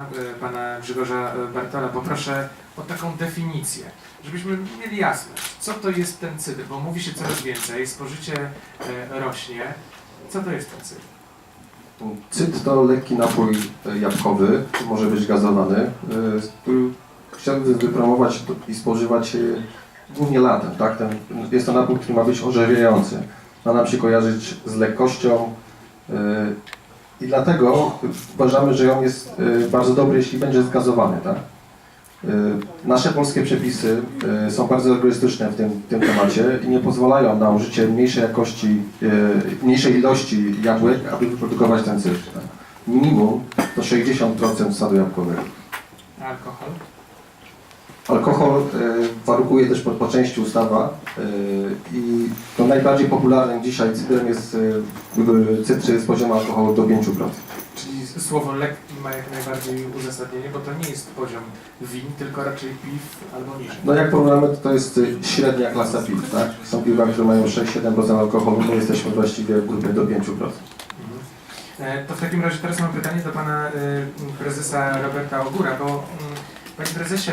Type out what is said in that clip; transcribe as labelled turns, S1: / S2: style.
S1: e, pana Grzegorza e, Bartola poproszę o taką definicję, żebyśmy mieli jasność, co to jest ten cydr, bo mówi się coraz więcej, spożycie e, rośnie. Co to jest ten cydr?
S2: Cyd to lekki napój jabłkowy, może być gazowany, który chciałbym wypromować i spożywać głównie latem. Tak? Ten, jest to napój, który ma być orzewiający. Ma nam się kojarzyć z lekkością i dlatego uważamy, że on jest e, bardzo dobry, jeśli będzie zgazowany. Tak? E, Nasze polskie przepisy e, są bardzo rygorystyczne w tym, w tym temacie i nie pozwalają na użycie mniejszej jakości, mniejszej ilości jabłek, aby wyprodukować ten cydr. Tak? Minimum to 60% sadu jabłkowego.
S1: Alkohol?
S2: Alkohol warunkuje też po, po części ustawa e, i to najbardziej popularnym dzisiaj cydrem jest e, cydr z poziomu alkoholu do 5%.
S1: Czyli słowo lekki ma jak najbardziej uzasadnienie, bo to nie jest poziom win, tylko raczej piw albo niżej.
S2: No jak porównamy, to to jest y, średnia klasa piw, tak? Są piwa, które mają 6-7% alkoholu, my jesteśmy właściwie w grupie do 5%.
S1: Mhm. E, To w takim razie teraz mam pytanie do pana e, prezesa Roberta Ogóra, bo mm, panie prezesie,